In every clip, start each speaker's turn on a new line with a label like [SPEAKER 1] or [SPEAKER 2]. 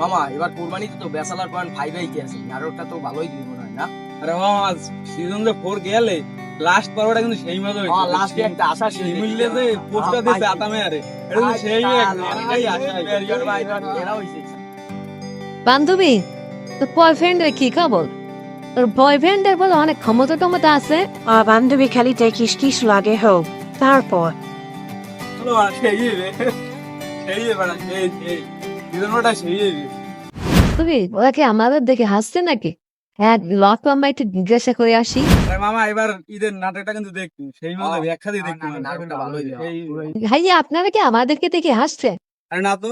[SPEAKER 1] মামা এবার কোরবানিতে তো বেসালার পয়েন্ট ফাইভ কি আছে? তো ভালোই দিব মনে হয় না?
[SPEAKER 2] আরে মামা সিজন যে ফোর গেলে লাস্ট পর্বটা কিন্তু সেই মতো
[SPEAKER 1] হ্যাঁ লাস্টে একটা আশা
[SPEAKER 2] সেই মূল্যে যে পোস্টটা আতামে আরে এটা কিন্তু সেই একদম এটাই আশা
[SPEAKER 3] বান্ধবী তোর বয়ফ্রেন্ডের কি খবর? তোর বয়ফ্রেন্ডের বলে অনেক ক্ষমতা টমতা আছে।
[SPEAKER 4] আর বান্ধবী খালি দেখিস কিস লাগে হোক। তারপর?
[SPEAKER 2] চলো আর সেই রে সেই। এবার সেই
[SPEAKER 3] তুমি ওরা কি আমাদের দেখে হাসছে নাকি? হ্যাঁ লক আমরা একটু জিজ্ঞাসা করে আসি।
[SPEAKER 2] আরে মামা এবার ঈদের নাটকটা কিন্তু দেখবি। সেই মতো। ব্যাখ্যা দিয়ে দেখবি
[SPEAKER 1] না, না, নাটকটা।
[SPEAKER 3] ভাইয়া আপনারা কি আমাদেরকে দেখে হাসছে
[SPEAKER 2] আরে না তো।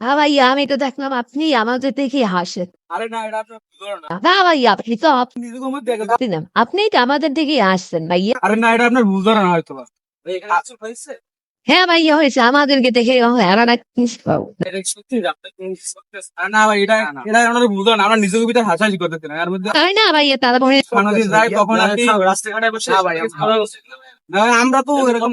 [SPEAKER 3] হ্যাঁ ভাইয়া আমি তো দেখলাম আপনি আমাদের দেখে হাসেন।
[SPEAKER 2] আরে না এটা আপনার না।
[SPEAKER 3] ভাইয়া আপনি তো আপনি
[SPEAKER 2] নিজেকে মধ্যে দেখে
[SPEAKER 3] না আপনি তো আমাদের দেখে হাসছেন ভাইয়া।
[SPEAKER 2] আরে না এটা আপনার বুঝলো না হয়তো
[SPEAKER 3] হ্যাঁ ভাইয়া হয়েছে। আমাদেরকে দেখে
[SPEAKER 2] না
[SPEAKER 3] তাই না ভাইয়া তারপরে
[SPEAKER 2] আমরা তো এরকম।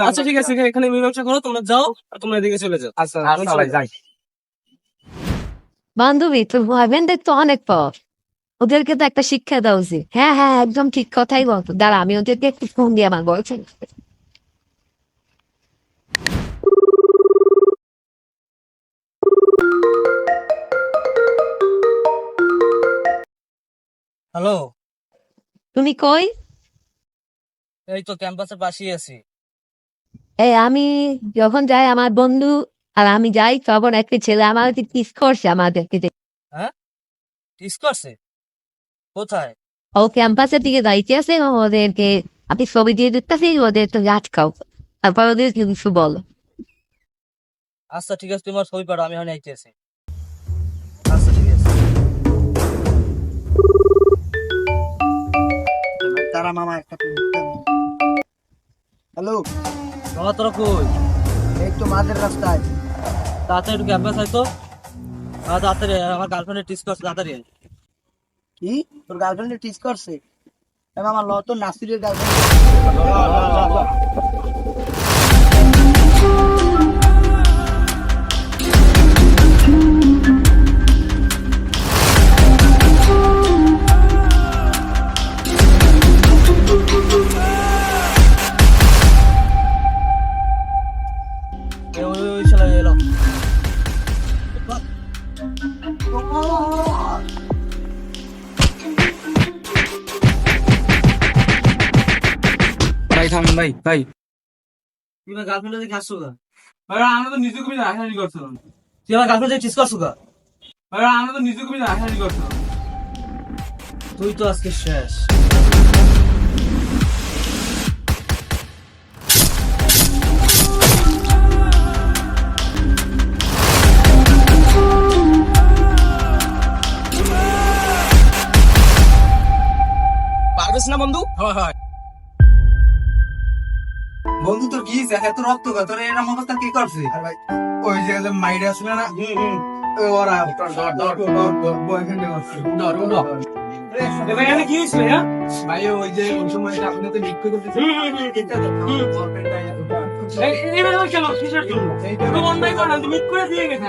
[SPEAKER 1] আচ্ছা ঠিক আছে এখানে মীমাংসা করো তোমরা যাও আর তোমরা এদিকে চলে যাও।
[SPEAKER 2] আচ্ছা
[SPEAKER 1] আচ্ছা ভাই যাই।
[SPEAKER 3] বান্ধবী তোর বয়ফ্রেন্ডের তো অনেক পর ওদেরকে তো একটা শিক্ষা দেওয়া উচিত হ্যাঁ হ্যাঁ একদম ঠিক কথাই বলতো। দাঁড়া আমি ওদেরকে একটু ফোন দিয়ে আমার বলছেন
[SPEAKER 1] হ্যালো
[SPEAKER 3] তুমি কই?
[SPEAKER 1] এই তো ক্যাম্পাসের পাশেই আছি।
[SPEAKER 3] এই আমি যখন যাই আমার বন্ধু আর আমি যাই তখন একটা ছেলে আমার কিস করছে আমাদেরকে।
[SPEAKER 1] টিস করছে? কোথায়?
[SPEAKER 3] ও ক্যাম্পাসের দিকে যাইতে আছে ওদেরকে আপনি ছবি দিয়ে দিতেছি ওদের তো আটকাও তারপর ওদের কিছু বলো।
[SPEAKER 1] আচ্ছা ঠিক আছে তোমার ছবি পাঠাও আমি ওখানে আইতেছি। আচ্ছা ঠিক আছে।
[SPEAKER 5] তারা মামা একটা হ্যালো?
[SPEAKER 1] বাবা তোরা কই?
[SPEAKER 5] এই তো মাঝের রাস্তায়।
[SPEAKER 1] তাড়াতাড়ি একটু ক্যাম্পাস আয় তো। তাড়াতাড়ি আমার গার্লফ্রেন্ডের টিস করছে তাড়াতাড়ি
[SPEAKER 5] কি তোর গার্লফ্রেন্ডে টিচ করছে? মামা ল তো নাসিরের গার্লফ্রেন্ড
[SPEAKER 2] থামেন ভাই ভাই।
[SPEAKER 1] দিকে হাসছো গা
[SPEAKER 2] ভাই আমরা তো নিজেকে ভিতরে হাসাহাসি করছিলাম।
[SPEAKER 1] তুই আমার করছ গা
[SPEAKER 2] ভাই আমরা তো নিজেকে ভিতরে হাসাহাসি করছিলাম।
[SPEAKER 1] তুই তো আজকে শেষ। পারবেস না বন্ধু?
[SPEAKER 2] হয় হয়।
[SPEAKER 5] বন্ধু তোর কি এত রক্ত তোর এরকম অবস্থা কি করছে?
[SPEAKER 2] আর ভাই ওই জায়গাতে মাইরে আসবে না ওই ওরা বয়ফ্রেন্ডে করছে
[SPEAKER 1] কি হয়েছিল
[SPEAKER 2] ভাই ওই যে ওই সময় আপনি তো বিক্রি করতেছেন
[SPEAKER 1] এবার কেন? কিসের জন্য? অন্যায় করো না তুমি করে দিয়ে গেছে।